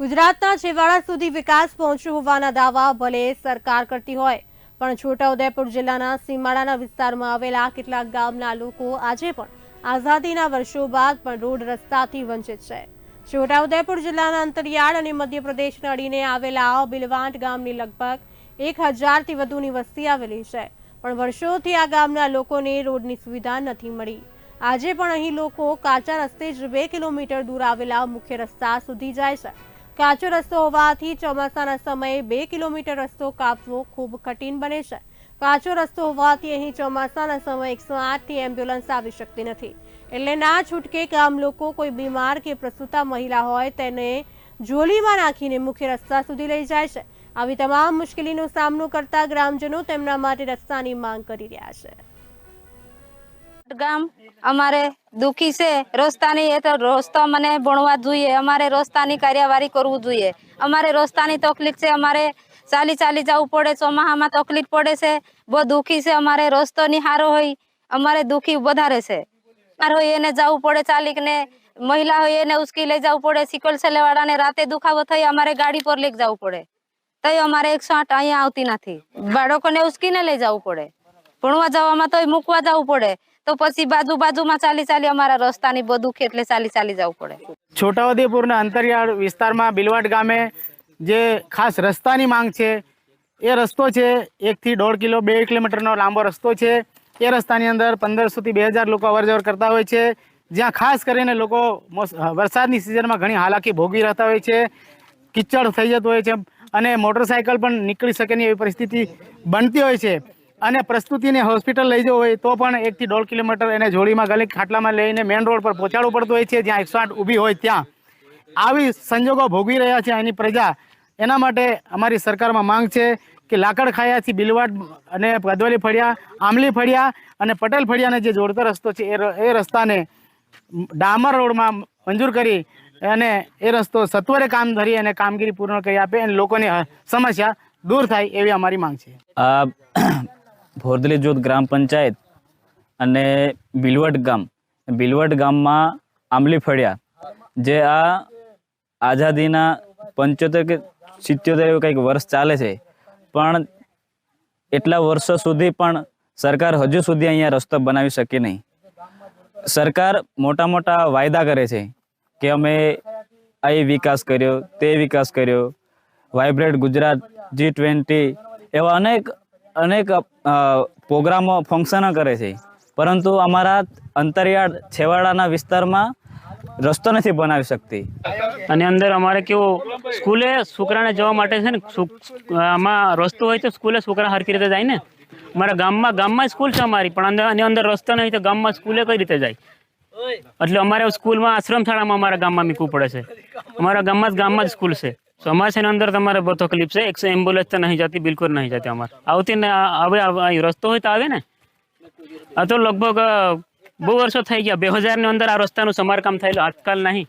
ગુજરાતના છેવાડા સુધી વિકાસ પહોંચ્યો હોવાના દાવા ભલે સરકાર કરતી હોય, પણ છોટાઉદેપુર જિલ્લાના સીમાડાના વિસ્તારમાં આવેલા કેટલાક ગામના લોકો આજે પણ આઝાદીના વર્ષો બાદ પણ રોડ રસ્તાથી વંચિત છે. છોટાઉદેપુર જિલ્લાના અંતરિયાળ અને મધ્યપ્રદેશને અડીને આવેલા બિલવાંટ ગામની લગભગ એક હજારથી વધુની વસ્તી આવેલી છે, પણ વર્ષોથી આ ગામના લોકોને રોડની સુવિધા નથી મળી. આજે પણ અહીં લોકો કાચા રસ્તે જ બે કિલોમીટર દૂર આવેલા મુખ્ય રસ્તા સુધી જાય છે. કાચો રસ્તો હોવાથી ચોમાસાના સમયે બે કિલોમીટર રસ્તો કાપવો ખૂબ કઠિન બને છે. કાચો રસ્તો હોવાથી અહીં ચોમાસાના સમયે એકસો આઠથી એમ્બ્યુલન્સ આવી શકતી નથી. એટલે ના છૂટકે ગામ લોકો કોઈ બીમાર કે પ્રસૂતા મહિલા હોય તેને જોલીમાં નાખીને મુખ્ય રસ્તા સુધી લઈ જાય છે. આવી તમામ મુશ્કેલીનો સામનો કરતા ગ્રામજનો તેમના માટે રસ્તાની માંગ કરી રહ્યા છે. ગામ. અમારે દુખી છે. રસ્તાની એ તો રસ્તો મને ભણવા જોઈએ. અમારે રસ્તાની કાર્યવાહી કરવું જોઈએ. અમારે રસ્તાની તકલીફ છે. અમારે ચાલી ચાલી જવું પડે. ચોમાસામાં તકલીફ પડે છે. બહુ દુખી છે. અમારે રસ્તો ની હોય. અમારે દુખી વધારે છે. હોય એને જવું પડે ચાલીકને મહિલા હોય એને ઉસકી લઈ જવું પડે. સિકલ વાળાને રાતે દુખાવો થઈ અમારે ગાડી પર લઈ જવું પડે. તોય અમારે એકસો આઠ અહીંયા આવતી નથી. બાળકોને ઉસકીને લઈ જવું પડે. ભણવા જવામાં તોય મૂકવા જવું પડે. તો પછી બાજુ બાજુમાં ચાલી ચાલી અમારા રસ્તાની બધું એટલે ચાલી ચાલી જવું પડે. છોટાઉદેપુરના અંતરિયાળ વિસ્તારમાં બિલવાડ ગામે જે ખાસ રસ્તાની માંગ છે, એ રસ્તો છે, એકથી દોઢ કિલો, બે કિલોમીટરનો લાંબો રસ્તો છે. એ રસ્તાની અંદર પંદરસોથી બે હજાર લોકો અવરજવર કરતા હોય છે. જ્યાં ખાસ કરીને લોકો વરસાદની સિઝનમાં ઘણી હાલાકી ભોગવી રહેતા હોય છે. કિચડ થઈ જતું હોય છે અને મોટરસાયકલ પણ નીકળી શકે નહીં એવી પરિસ્થિતિ બનતી હોય છે. અને પ્રસ્તુતિને હોસ્પિટલ લઈ જવું હોય તો પણ એકથી દોઢ કિલોમીટર એને જોડીમાં ગલી ખાટલામાં લઈને મેઇન રોડ પર પહોંચાડવું પડતું હોય છે. જ્યાં એકસો આઠ ઊભી હોય ત્યાં. આવી સંજોગો ભોગવી રહ્યા છે અહીંની પ્રજા. એના માટે અમારી સરકારમાં માંગ છે કે લાકડ ખાયાથી બિલવાડ અને ગદવાલી ફળિયા, આંબલી ફળિયા અને પટેલ ફળિયાને જે જોડતો રસ્તો છે, એ રસ્તાને ડામર રોડમાં મંજૂર કરી અને એ રસ્તો સત્વરે કામ ધરી અને કામગીરી પૂર્ણ કરી આપે અને લોકોની સમસ્યા દૂર થાય એવી અમારી માંગ છે. ભોરદલી જૂથ ગ્રામ પંચાયત અને બિલવટ ગામ. બિલવટ ગામમાં આંબલી ફળિયા, જે આ આઝાદીના પંચોતેર કે સિત્યોતેર એવું કંઈક વર્ષ ચાલે છે. પણ એટલા વર્ષો સુધી પણ સરકાર હજુ સુધી અહીંયા રસ્તો બનાવી શકી નહીં. સરકાર મોટા મોટા વાયદા કરે છે કે અમે આ વિકાસ કર્યો, તે વિકાસ કર્યો વાઇબ્રેટ ગુજરાત જી ટ્વેન્ટી એવા અનેક અનેક પ્રોગ્રામો ફંક્શનો કરે છે. પરંતુ અમારા અંતરિયાળ છેવાડાના વિસ્તારમાં રસ્તો નથી બનાવી શકતી. અને અંદર અમારે કેવું, સ્કૂલે છોકરાને જવા માટે છે ને આમાં રસ્તો હોય તો સ્કૂલે છોકરા સરખી રીતે જાય ને. અમારા ગામમાં ગામમાં સ્કૂલ છે અમારી, પણ અંદર આની અંદર રસ્તો નહીં તો ગામમાં સ્કૂલે કઈ રીતે જાય? એટલે અમારે સ્કૂલમાં આશ્રમ શાળામાં અમારા ગામમાં મૂકવું પડે છે. અમારા ગામમાં જ ગામમાં જ સ્કૂલ છે. અમારે છે ને અંદર તમારે બહુ તકલીફ છે. એકસો એમ્બ્યુલન્સ તો નહીં જતી, બિલકુલ નહીં જતી અમારે. આવતી ને હવે રસ્તો હોય તો આવે ને? આ તો લગભગ બહુ વર્ષો થઈ ગયા. બે હજારની અંદર આ રસ્તાનું સમારકામ થયેલું. આજકાલ નહીં.